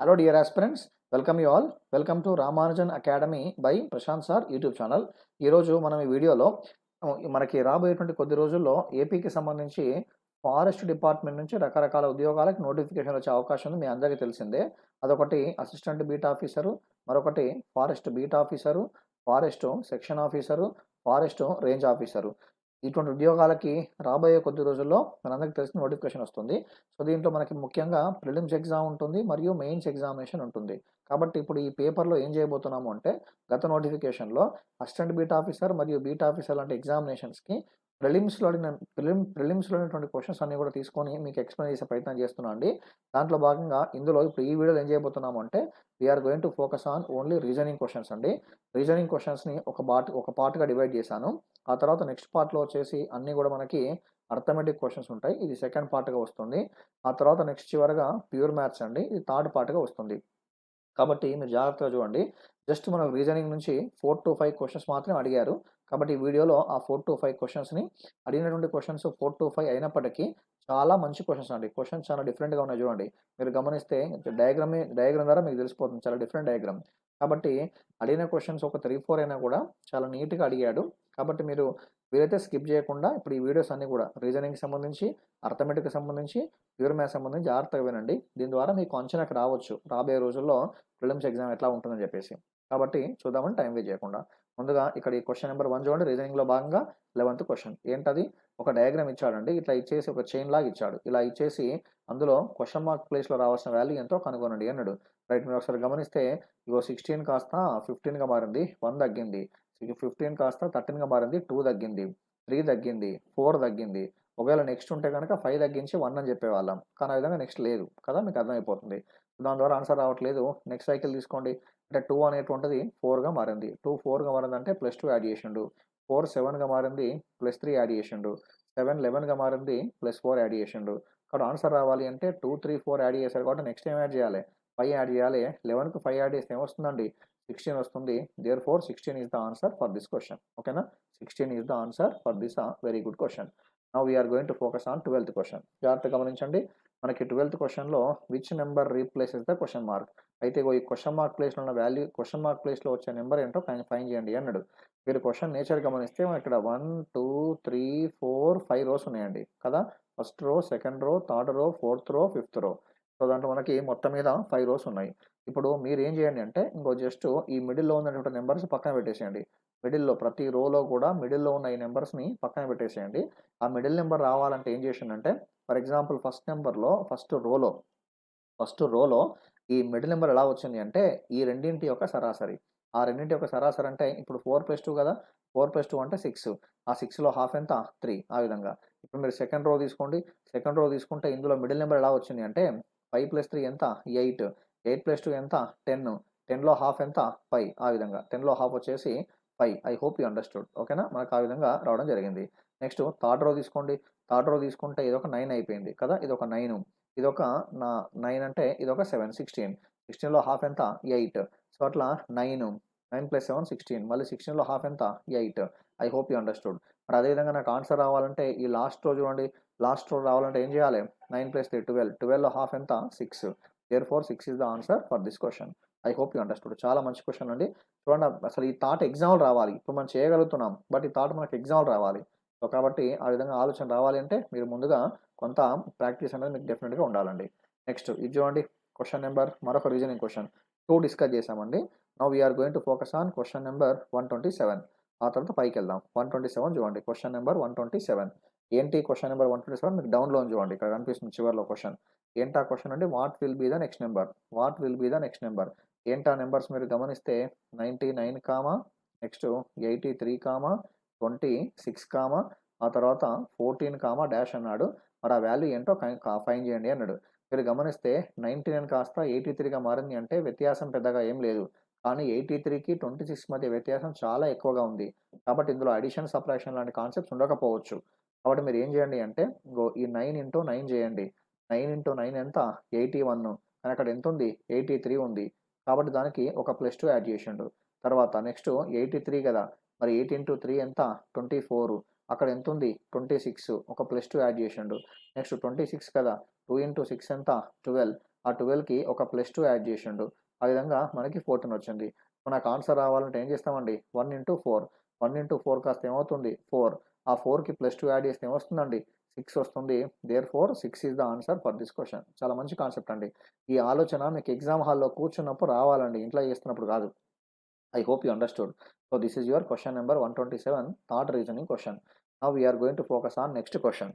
Hello dear aspirants welcome you all welcome to Ramanujan academy by Prashant sir YouTube channel ఈరోజు మనం ఈ వీడియోలో మనకి రాబోయేటువంటి కొద్ది రోజుల్లో ఏపీకి సంబంధించి ఫారెస్ట్ డిపార్ట్మెంట్ నుంచి రకరకాల ఉద్యోగాలకు నోటిఫికేషన్ వచ్చే అవకాశం ఉంది మీ అందరికీ తెలిసిందే. అదొకటి అసిస్టెంట్ బీట్ ఆఫీసరు మరొకటి forest beat officer forest section officer forest range officer ఇటువంటి ఉద్యోగాలకి రాబోయే కొద్ది రోజుల్లో మనందరికీ తెలిసిన నోటిఫికేషన్ వస్తుంది. సో దీంట్లో మనకి ముఖ్యంగా ప్రిలిమ్స్ ఎగ్జామ్ ఉంటుంది మరియు మెయిన్స్ ఎగ్జామినేషన్ ఉంటుంది. కాబట్టి ఇప్పుడు ఈ పేపర్లో ఏం చేయబోతున్నాము అంటే గత నోటిఫికేషన్లో అసిస్టెంట్ బీట్ ఆఫీసర్ మరియు బీట్ ఆఫీసర్ లాంటి ఎగ్జామినేషన్స్కి ప్రిలిమ్స్లో అడిగిన ప్రిలిమ్ ప్రిలిమ్స్లో ఉన్నటువంటి క్వశ్చన్స్ అన్ని కూడా తీసుకొని మీకు ఎక్స్ప్లెయిన్ చేసే ప్రయత్నం చేస్తున్నాను అండి. దాంట్లో భాగంగా ఇందులో ఇప్పుడు ఈ వీడియోలో ఏం చేయబోతున్నాము అంటే we're going to focus on only reasoning questions అండి. రీజనింగ్ క్వశ్చన్స్ని ఒక పార్ట్ ఒక పార్ట్గా డివైడ్ చేశాను. ఆ తర్వాత నెక్స్ట్ పార్ట్లో వచ్చేసి అన్నీ కూడా మనకి అర్థమెటిక్ క్వశ్చన్స్ ఉంటాయి. ఇది సెకండ్ పార్ట్గా వస్తుంది. ఆ తర్వాత నెక్స్ట్ చివరగా ప్యూర్ మ్యాథ్స్ అండి. ఇది థర్డ్ పార్ట్గా వస్తుంది. కాబట్టి మీరు జాగ్రత్తగా చూడండి. జస్ట్ మనకు రీజనింగ్ నుంచి ఫోర్ టు ఫైవ్ క్వశ్చన్స్ మాత్రమే అడిగారు. కాబట్టి ఈ వీడియోలో ఆ ఫోర్ టు ఫైవ్ క్వశ్చన్స్ని అడిగినటువంటి క్వశ్చన్స్ ఫోర్ టు ఫైవ్ అయినప్పటికీ చాలా మంచి క్వశ్చన్స్ అండి. క్వశ్చన్స్ చాలా డిఫరెంట్గా ఉన్నాయి చూడండి. మీరు గమనిస్తే డయాగ్రమే డయాగ్రామ్ ద్వారా మీకు తెలిసిపోతుంది. చాలా డిఫరెంట్ డయాగ్రామ్ కాబట్టి అడిగిన క్వశ్చన్స్ ఒక త్రీ ఫోర్ అయినా కూడా చాలా నీట్గా అడిగాడు. కాబట్టి మీరు వీరైతే స్కిప్ చేయకుండా ఇప్పుడు ఈ వీడియోస్ అన్ని కూడా రీజనింగ్కి సంబంధించి అర్థమెటిక్కి సంబంధించి ప్యూర్ మ్యాథ్స్ సంబంధించి జాగ్రత్తగా వినండి. దీని ద్వారా మీకు అంచనాకి రావచ్చు. రాబోయే రోజుల్లో ప్రిలిమ్స్ ఎగ్జామ్ ఎట్లా ఉంటుందని చెప్పేసి. కాబట్టి చూద్దామని టైం వే చేయకుండా. ముందుగా ఇక్కడ ఈ క్వశ్చన్ నెంబర్ వన్ చూడండి. రీజనింగ్లో భాగంగా లెవెంత్ క్వశ్చన్. ఏంటది? ఒక డయాగ్రామ్ ఇచ్చాడండి. ఇట్లా ఇచ్చేసి ఒక చైన్ లాగా ఇచ్చాడు. ఇలా ఇచ్చేసి అందులో క్వశ్చన్ మార్క్ ప్లేస్లో రావాల్సిన వాల్యూ ఎంతో కనుగొనండి అన్నాడు. రైట్ మీరు ఒకసారి గమనిస్తే ఇగో సిక్స్టీన్ కాస్త ఫిఫ్టీన్గా మారింది. వన్ తగ్గింది. ఫిఫ్టీన్ కాస్త థర్టీన్గా మారింది టూ తగ్గింది త్రీ తగ్గింది ఫోర్ తగ్గింది. ఒకవేళ నెక్స్ట్ ఉంటే కనుక ఫైవ్ తగ్గించి వన్ అని చెప్పేవాళ్ళం. కానీ ఆ విధంగా నెక్స్ట్ లేదు కదా మీకు అర్థమైపోతుంది. దాని ద్వారా ఆన్సర్ రావట్లేదు. నెక్స్ట్ సైకిల్ తీసుకోండి. అంటే టూ అనేటువంటిది ఫోర్గా మారింది. టూ ఫోర్గా మారింది అంటే ప్లస్ టూ యాడ్ చేసిండు. ఫోర్ సెవెన్గా మారింది ప్లస్ త్రీ యాడ్ చేసిండు. సెవెన్ లెవెన్గా మారింది ప్లస్ ఫోర్ యాడ్ చేసిండు. కాబట్టి ఆన్సర్ రావాలి అంటే టూ త్రీ ఫోర్ యాడ్ చేశారు కాబట్టి నెక్స్ట్ ఏం యాడ్ చేయాలి? ఫైవ్ యాడ్ చేయాలి. లెవెన్కి ఫైవ్ యాడ్ చేస్తే ఏమొస్తుందండి? సిక్స్టీన్ వస్తుంది. Therefore sixteen is the answer for this question ఓకేనా sixteen is the answer for this very good question now we're going to focus on twelfth question జాగ్రత్త గమనించండి. మనకి ట్వెల్త్ క్వశ్చన్లో which number replaces the question mark అయితే ఈ question mark ప్లేస్లో ఉన్న value question mark ప్లేస్లో వచ్చే నెంబర్ ఏంటో ఫైన్ చేయండి అన్నాడు. మీరు క్వశ్చన్ నేచర్ గమనిస్తే ఇక్కడ one two three four five rows ఉన్నాయండి. కదా? First row second row third row fourth రో ఫిఫ్త్ రో సో దాంట్లో మనకి మొత్తం మీద ఫైవ్ రోస్ ఉన్నాయి. ఇప్పుడు మీరు ఏం చేయండి అంటే ఇంకో జస్ట్ ఈ మిడిల్లో ఉన్నటువంటి నెంబర్స్ పక్కన పెట్టేసేయండి. మిడిల్లో ప్రతి రోలో కూడా మిడిల్లో ఉన్న ఈ నెంబర్స్ని పక్కన పెట్టేసేయండి. ఆ మిడిల్ నెంబర్ రావాలంటే ఏం చేసిండంటే ఫర్ ఎగ్జాంపుల్ ఫస్ట్ నెంబర్లో ఫస్ట్ రోలో ఫస్ట్ రోలో ఈ మిడిల్ నెంబర్ ఎలా వచ్చింది అంటే ఈ రెండింటి యొక్క సరాసరి. ఆ రెండింటి యొక్క సరాసరి అంటే ఇప్పుడు ఫోర్ ప్లస్ టూ కదా ఫోర్ ప్లస్ టూ అంటే సిక్స్ ఆ సిక్స్లో హాఫ్ ఎంత? త్రీ ఆ విధంగా. ఇప్పుడు మీరు సెకండ్ రో తీసుకోండి. సెకండ్ రో తీసుకుంటే ఇందులో మిడిల్ నెంబర్ ఎలా వచ్చింది అంటే ఫైవ్ ప్లస్ త్రీ ఎంత? ఎయిట్. ఎయిట్ ప్లస్ టూ ఎంత? టెన్. టెన్లో హాఫ్ ఎంత? ఫైవ్. ఆ విధంగా టెన్లో హాఫ్ వచ్చేసి five. I hope you understood. ఓకేనా? మనకు ఆ విధంగా రావడం జరిగింది. నెక్స్ట్ థర్డ్ రో తీసుకోండి. థర్డ్ రో తీసుకుంటే ఇది ఒక నైన్ అయిపోయింది కదా? ఇది ఒక నైన్. ఒక నా నైన్ అంటే ఇది ఒక సెవెన్ సిక్స్టీన్. సిక్స్టీన్లో హాఫ్ ఎంత? ఎయిట్. సో అట్లా nine. Nine plus seven sixteen. మళ్ళీ సిక్స్టీన్లో హాఫ్ ఎంత? Eight. I hope you understood. మరి అదేవిధంగా నాకు ఆన్సర్ రావాలంటే ఈ లాస్ట్ రోజు చూడండి. లాస్ట్ రోడ్ రావాలంటే ఏం చేయాలి? Nine plus three twelve. ట్వెల్వ్లో half ఎంత? Six. Therefore six is the answer for this question I hope you understood చాలా మంచి క్వశ్చన్ అండి. చూడండి అసలు ఈ థాట్ ఎగ్జామ్లు రావాలి. ఇప్పుడు మనం చేయగలుగుతున్నాం బట్ ఈ థాట్ మనకు ఎగ్జామ్లు రావాలి. సో కాబట్టి ఆ విధంగా ఆలోచన రావాలి అంటే మీరు ముందుగా కొంత ప్రాక్టీస్ అనేది మీకు డెఫినెట్గా ఉండాలండి. నెక్స్ట్ ఇది చూడండి క్వశ్చన్ నెంబర్ మరొక రీజనింగ్ క్వశ్చన్ టూ డిస్కస్ చేసామండి now we're going to focus on question number one twenty seven ఆ తర్వాత పైకి వెళ్దాం. వన్ ట్వంటీ సెవెన్ చూడండి question number one twenty seven ఏంటి question number one twenty seven మీకు డౌన్లో చూడండి. ఇక్కడ కనిపిస్తుంది చివరిలో క్వశ్చన్ ఏంటా క్వశ్చన్ అంటే what will be the next number what will be the next number ఏంటా నెంబర్స్ మీరు గమనిస్తే ninety nine comma next eighty three comma twenty six comma ఆ తర్వాత ఫోర్టీన్ కామా డాష్ అన్నాడు. మరి ఆ వాల్యూ ఏంటో ఫైన్ చేయండి అన్నాడు. మీరు గమనిస్తే నైంటీ నైన్ కాస్త ఎయిటీ త్రీగా మారింది అంటే వ్యత్యాసం పెద్దగా ఏం లేదు. కానీ ఎయిటీ త్రీకి ట్వంటీ సిక్స్ మధ్య వ్యత్యాసం చాలా ఎక్కువగా ఉంది. కాబట్టి ఇందులో అడిషన్ సపరేషన్ లాంటి కాన్సెప్ట్స్ ఉండకపోవచ్చు. కాబట్టి మీరు ఏం చేయండి అంటే ఇంకో ఈ నైన్ ఇంటూ నైన్ చేయండి. నైన్ ఇంటూ నైన్ ఎంత? Eighty one. కానీ అక్కడ ఎంత ఉంది? ఎయిటీ త్రీ ఉంది. కాబట్టి దానికి ఒక ప్లస్ టూ యాడ్ చేసిండు. తర్వాత నెక్స్ట్ ఎయిటీ త్రీ కదా? మరి ఎయిట్ ఇంటూ త్రీ ఎంత? Twenty four. అక్కడ ఎంత ఉంది? Twenty six. ఒక ప్లస్ టూ యాడ్ చేసిండు. నెక్స్ట్ ట్వంటీ సిక్స్ కదా? టూ ఇంటూ సిక్స్ ఎంత? ట్వెల్వ్. ఆ ట్వెల్వ్కి ఒక ప్లస్ టూ యాడ్ చేసిండు. ఆ విధంగా మనకి ఫోర్టీన్ వచ్చింది. మనకు ఆన్సర్ రావాలంటే ఏం చేస్తామండి? One into four. One into four కాస్త ఏమవుతుంది? ఫోర్. ఆ ఫోర్కి ప్లస్ టూ యాడ్ చేస్తే ఏమొస్తుందండి? సిక్స్ వస్తుంది. Therefore six is the answer for this question. చాలా మంచి కాన్సెప్ట్ అండి. ఈ ఆలోచన మీకు ఎగ్జామ్ హాల్లో కూర్చున్నప్పుడు రావాలండి. ఇంట్లో చేస్తున్నప్పుడు కాదు. I hope you understood. So this is your question number one twenty seven third reasoning question. Now we're going to focus on next question.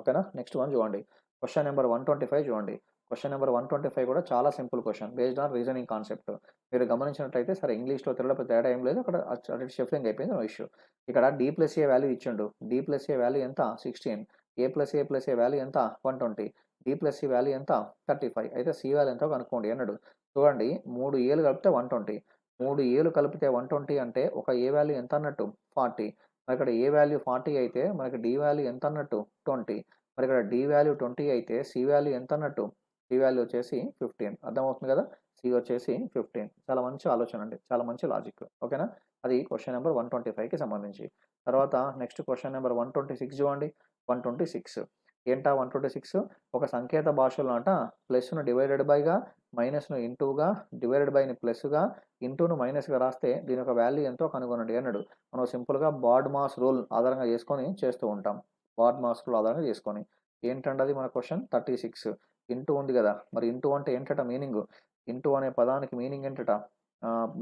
ఓకేనా? నెక్స్ట్ వన్ చూడండి. Question number one twenty five చూడండి. Question number one twenty five కూడా చాలా simple question based on reasoning concept మీరు గమనించినట్లయితే సరే ఇంగ్లీష్లో తెలుగులో తేడా ఏం లేదు. అక్కడ అటు షిఫ్టింగ్ అయిపోయింది నో ఇష్యూ ఇక్కడ డీ ప్లస్ ఏ వాల్యూ ఇచ్చిండు. డీ ప్లస్ ఏ వాల్యూ ఎంత? Sixteen A plus A plus A value ఎంత? One twenty D plus C value ఎంత? థర్టీ ఫైవ్ అయితే సి వాల్యూ ఎంతో కనుక్కోండి అన్నాడు. చూడండి మూడు ఏలు కలిపితే వన్ ట్వంటీ మూడు ఏలు కలిపితే వన్ ట్వంటీ అంటే ఒక ఏ వాల్యూ ఎంత అన్నట్టు? ఫార్టీ మరి ఇక్కడ ఏ వాల్యూ ఫార్టీ అయితే మనకి డి వాల్యూ ఎంత అన్నట్టు? ట్వంటీ మరి ఇక్కడ డి వాల్యూ ట్వంటీ అయితే సి వాల్యూ ఎంత అన్నట్టు? సి వాల్యూ వచ్చేసి ఫిఫ్టీన్ అర్థమవుతుంది కదా? సి వచ్చేసి ఫిఫ్టీన్ చాలా మంచి ఆలోచన అండి. చాలా మంచి లాజిక్ ఓకేనా? అది క్వశ్చన్ నెంబర్ వన్ ట్వంటీ ఫైవ్కి సంబంధించి. తర్వాత next question number one twenty six చూడండి. వన్ ట్వంటీ సిక్స్ ఏంటా వన్ ట్వంటీ సిక్స్ ఒక సంకేత భాషలో అంట ప్లస్ను డివైడెడ్ బైగా మైనస్ను ఇంటూగా డివైడెడ్ బైని ప్లస్గా ఇంటూను మైనస్గా రాస్తే దీని యొక్క వాల్యూ ఎంతో కనుగొనండి అన్నాడు. మనం సింపుల్గా బాడ్ మాస్ రూల్ ఆధారంగా చేసుకొని చేస్తూ ఉంటాం. బాడ్ మాస్ రూల్ ఆధారంగా చేసుకొని. ఏంటంటే అది మన క్వశ్చన్ థర్టీ సిక్స్ ఇంటూ ఉంది కదా! మరి ఇంటూ అంటే ఏంటట మీనింగ్? ఇంటూ అనే పదానికి మీనింగ్ ఏంటట?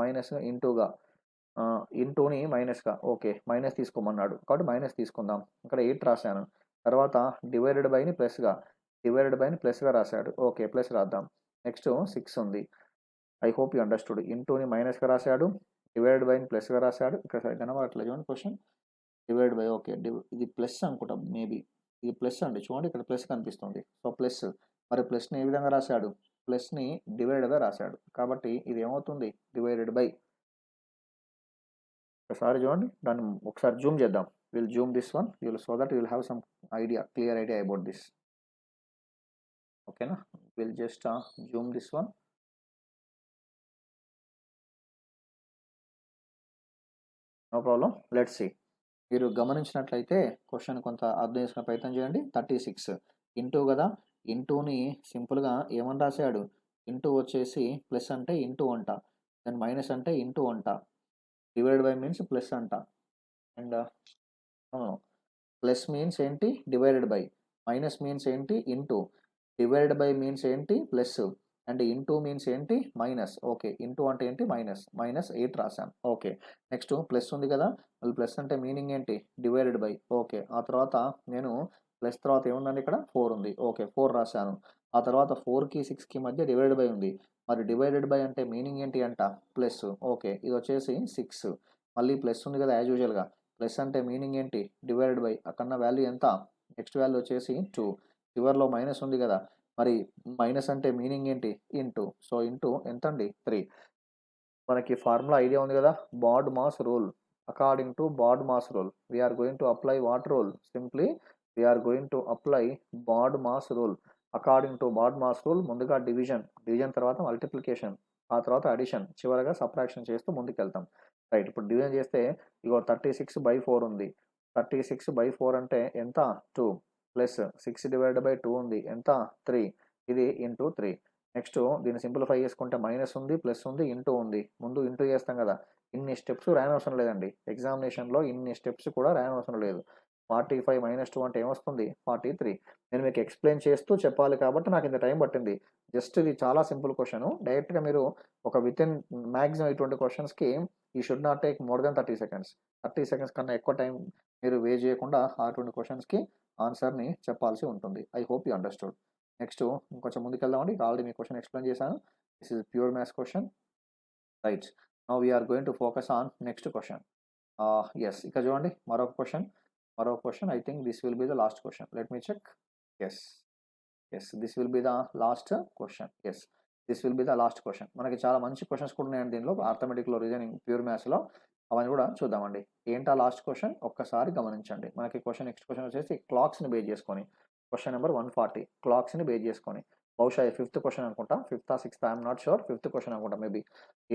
మైనస్ ఇంటూగా ఇంటూని మైనస్గా ఓకే మైనస్ తీసుకోమన్నాడు. కాబట్టి మైనస్ తీసుకుందాం. ఇక్కడ ఎయిట్ రాశాను. తర్వాత డివైడెడ్ బైని ప్లస్గా డివైడెడ్ బైని ప్లస్గా రాశాడు. ఓకే ప్లస్ రాద్దాం. నెక్స్ట్ సిక్స్ ఉంది. I hope you understood. ఇంటూని మైనస్గా రాశాడు. డివైడెడ్ బైని ప్లస్గా రాశాడు. ఇక్కడ కనబడట్లేదు చూడండి క్వశ్చన్. డివైడ్ బై ఓకే ఇది ప్లస్ అనుకుంటాం మేబీ. ఇది ప్లస్ అండి. చూడండి ఇక్కడ ప్లస్ కనిపిస్తుంది. సో ప్లస్ మరి ప్లస్ని ఏ విధంగా రాశాడు? ప్లస్ని డివైడెడ్గా రాశాడు. కాబట్టి ఇది ఏమవుతుంది? డివైడెడ్ బై ఒకసారి చూడండి. దాన్ని ఒకసారి జూమ్ చేద్దాం. We'll zoom this one. We'll so that we'll have some idea clear idea about this. ఓకేనా? We'll just zoom this one. No problem. Let's see. మీరు గమనించినట్లయితే క్వశ్చన్ కొంత అర్థం చేసుకునే ప్రయత్నం చేయండి. Thirty six. ఇంటూ కదా? ఇంటూని సింపుల్గా ఏమని రాశాడు? ఇంటూ వచ్చేసి ప్లస్ అంటే ఇంటూ అంట. దెన్ మైనస్ అంటే ఇంటూ అంట. డివైడ్ బై మీన్స్ ప్లస్ అంట. అండ్ ప్లస్ మీన్స్ ఏంటి? Divided by. మైనస్ మీన్స్ ఏంటి? ఇంటూ. డివైడెడ్ బై మీన్స్ ఏంటి? ప్లస్. అండ్ ఇంటూ మీన్స్ ఏంటి? మైనస్. ఓకే. ఇంటూ అంటే ఏంటి? మైనస్. మైనస్ ఎయిట్ రాశాం. ఓకే. నెక్స్ట్ ప్లస్ ఉంది కదా. మళ్ళీ ప్లస్ అంటే మీనింగ్ ఏంటి? Divided by. ఓకే. ఆ తర్వాత నేను ప్లస్ తర్వాత ఏముందండి ఇక్కడ? ఫోర్ ఉంది. ఓకే ఫోర్ రాశాను. ఆ తర్వాత ఫోర్కి సిక్స్కి మధ్య డివైడెడ్ బై ఉంది. మరి డివైడెడ్ బై అంటే మీనింగ్ ఏంటి అంట? ప్లస్. ఓకే ఇది వచ్చేసి సిక్స్. మళ్ళీ ప్లస్ ఉంది కదా యాజ్ యూజువల్గా ప్లస్ అంటే మీనింగ్ ఏంటి? Divided by. అక్కడ వాల్యూ ఎంత? నెక్స్ట్ వాల్యూ వచ్చేసి టూ. చివరిలో మైనస్ ఉంది కదా. మరి మైనస్ అంటే మీనింగ్ ఏంటి? ఇంటూ. సో ఇంటూ ఎంత అండి త్రీ. మనకి ఫార్ములా ఐడియా ఉంది కదా? BODMAS rule. According to BODMAS rule. We're going to apply what rule? Simply we're going to apply BODMAS rule according to BODMAS rule ముందుగా division division తర్వాత multiplication ఆ తర్వాత addition చివరగా సప్రాక్షన్ చేస్తూ ముందుకెళ్తాం. రైట్ ఇప్పుడు డివిజన్ చేస్తే ఇగో థర్టీ సిక్స్ బై ఫోర్ ఉంది. థర్టీ సిక్స్ బై ఫోర్ అంటే ఎంత? Two plus six divide by two ఉంది. ఎంత? త్రీ ఇది ఇంటూ త్రీ నెక్స్ట్ దీన్ని సింప్లిఫై చేసుకుంటే మైనస్ ఉంది ప్లస్ ఉంది ఇంటూ ఉంది. ముందు ఇంటూ చేస్తాం కదా. ఇన్ని స్టెప్స్ రాయనవసరం లేదండి. ఎగ్జామినేషన్లో ఇన్ని స్టెప్స్ కూడా రాయనవసరం లేదు. ఫార్టీ ఫైవ్ మైనస్ టూ అంటే ఏమొస్తుంది? Forty three. నేను మీకు ఎక్స్ప్లెయిన్ చేస్తూ చెప్పాలి కాబట్టి నాకు ఇంత టైం పట్టింది. జస్ట్ ఇది చాలా సింపుల్ క్వశ్చన్. డైరెక్ట్గా మీరు ఒక విత్ ఇన్ మ్యాక్సిమం ఇటువంటి క్వశ్చన్స్కి ఈ should not take more than thirty seconds. Thirty seconds కన్నా ఎక్కువ టైం మీరు వే చేయకుండా అటువంటి క్వశ్చన్స్కి ఆన్సర్ని చెప్పాల్సి ఉంటుంది. I hope you understood. Next ఇంకొంచెం ముందుకెళ్దామండి. ఆల్రెడీ మీ క్వశ్చన్ ఎక్స్ప్లెయిన్ చేశాను. This is pure maths question. Right. Now we're going to focus on next question. Yes ఇక చూడండి మరొక క్వశ్చన్. మరో question I think this will be the last question let me check yes yes this will be the last question yes this will be the last question మనకి చాలా మంచి questions కూడా ఉన్నాయండి దీనిలో. ఆర్థమెటిక్లో రీజనింగ్ ప్యూర్ మ్యాథ్స్లో అవన్నీ కూడా చూద్దామండి. ఏంటా లాస్ట్ క్వశ్చన్ ఒక్కసారి గమనించండి. మనకి క్వశ్చన్ నెక్స్ట్ క్వశ్చన్ వచ్చేసి క్లాక్స్ని బేస్ చేసుకొని క్వశ్చన్ నెంబర్ వన్ ఫార్టీ క్లాక్స్ని బేస్ చేసుకొని బహుశా ఫిఫ్త్ క్వశ్చన్ అనుకుంటా. ఫిఫ్త్ ఆ sixth I'm not sure fifth question అనుకుంటా మేబీ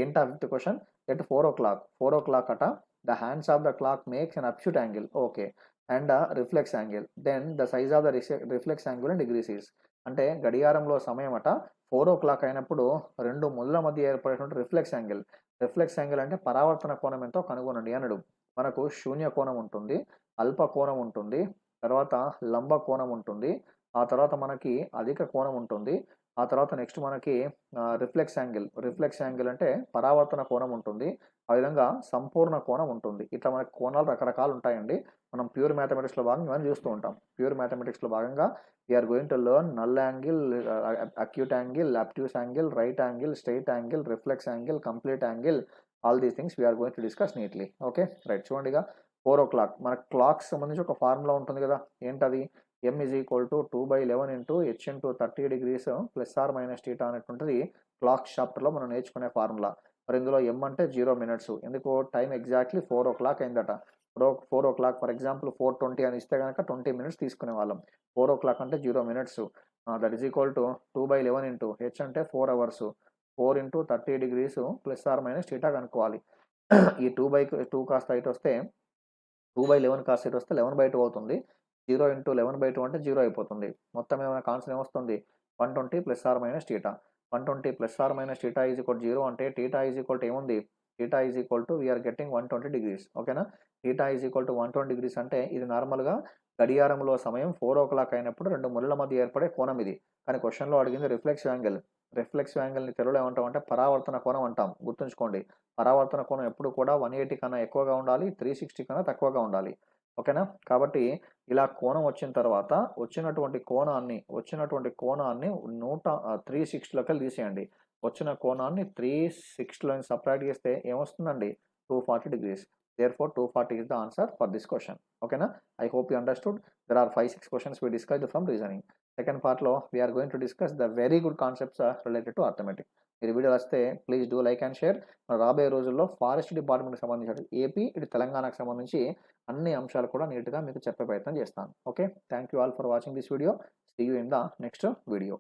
ఏంటా fifth question at four o'clock four o'clock అట. The hands of the clock makes an అప్షూట్ angle okay and reflex angle. Then the size of the reflex angle and degrees అంటే గడియారంలో సమయం అట four ఓ clock అయినప్పుడు రెండు ముళ్ళ మధ్య ఏర్పడేటువంటి రిఫ్లెక్స్ యాంగిల్. రిఫ్లెక్స్ యాంగిల్ అంటే పరావర్తన కోణం ఎంతో కనుగొనండి అనడు మనకు శూన్య కోణం ఉంటుంది అల్ప కోణం ఉంటుంది తర్వాత లంబ కోణం ఉంటుంది ఆ తర్వాత మనకి అధిక కోణం ఉంటుంది ఆ తర్వాత నెక్స్ట్ మనకి రిఫ్లెక్స్ యాంగిల్. రిఫ్లెక్స్ యాంగిల్ అంటే పరావర్తన కోణం ఉంటుంది. ఆ విధంగా సంపూర్ణ కోణం ఉంటుంది. ఇట్లా మనకి కోణాలు రకరకాలు ఉంటాయండి. మనం ప్యూర్ మ్యాథమెటిక్స్లో భాగంగా ఇవన్నీ చూస్తూ ఉంటాం. ప్యూర్ మ్యాథమెటిక్స్లో భాగంగా we're going to learn null angle acute angle obtuse angle right angle straight angle reflex angle complete angle all these things we're going to discuss neatly. Okay? Right. చూడండి ఇక ఫోర్ ఓ క్లాక్. మన clock సంబంధించి ఒక formula ఉంటుంది కదా. ఏంటది? M is equal to two by eleven into H into thirty degrees plus or minus theta అనేటువంటిది clock చాప్టర్లో మనం నేర్చుకునే ఫార్ములా మరి ఇందులో ఎం అంటే జీరో మినిట్స్ ఎందుకు? Time exactly four o'clock అయిందట. Four four o'clock for example four twenty అని ఇస్తే కనుక ట్వంటీ మినిట్స్ తీసుకునే వాళ్ళం. ఫోర్ ఓ క్లాక్ అంటే zero minutes that is equal to two by eleven into H అంటే four hours four into thirty degrees plus or minus theta కనుక్కోవాలి. ఈ two by two కాస్త ఇటు వస్తే టూ బై లెవెన్ కాస్త ఇటు వస్తే లెవెన్ బై టూ అవుతుంది. Zero into eleven by two అంటే జీరో అయిపోతుంది. మొత్తం ఏమైనా కాన్సన్ ఏమొస్తుంది? One twenty plus or minus theta. One twenty plus or minus theta is equal zero అంటే టీటా ఈజ్ ఈక్వల్ టు ఏముంది? Theta is equal to we're getting one twenty degrees. ఓకేనా? Theta is equal to one twenty degrees అంటే ఇది నార్మల్గా గడియారంలో సమయం four ఓ clock అయినప్పుడు రెండు ముళ్ళ మధ్య ఏర్పడే కోణం ఇది. కానీ క్వశ్చన్లో అడిగింది రిఫ్లెక్స్ యాంగిల్. రిఫ్లెక్స్ యాంగిల్ని తెలుగులో ఏమంటాం అంటే పరావర్తన కోణం అంటాం. గుర్తుంచుకోండి. పరావర్తన కోణం ఎప్పుడు కూడా వన్ ఎయిటీ కన్నా ఎక్కువగా ఉండాలి త్రీ సిక్స్టీ కన్నా తక్కువగా ఉండాలి. ఓకేనా? కాబట్టి ఇలా కోణం వచ్చిన తర్వాత వచ్చినటువంటి కోణాన్ని వచ్చినటువంటి కోణాన్ని నూట త్రీ సిక్స్టీలోకి తీసేయండి. వచ్చిన కోణాన్ని త్రీ సిక్స్టీలో సపరేట్ చేస్తే ఏమొస్తుందండి? Two forty degrees there four two forty is the answer for this question ఓకేనా? I hope you understood there are five six questions we discuss from reasoning second పార్ట్లో we are going to discuss the very good concepts related to arithmetic మీరు video వస్తే please do like and share రాబోయే రోజుల్లో forest డిపార్ట్మెంట్కి సంబంధించిన AP ఇటు తెలంగాణకు సంబంధించి అన్ని అంశాలు కూడా నీట్గా మీకు చెప్పే ప్రయత్నం చేస్తాను. Okay thank you all for watching this video see you in the next video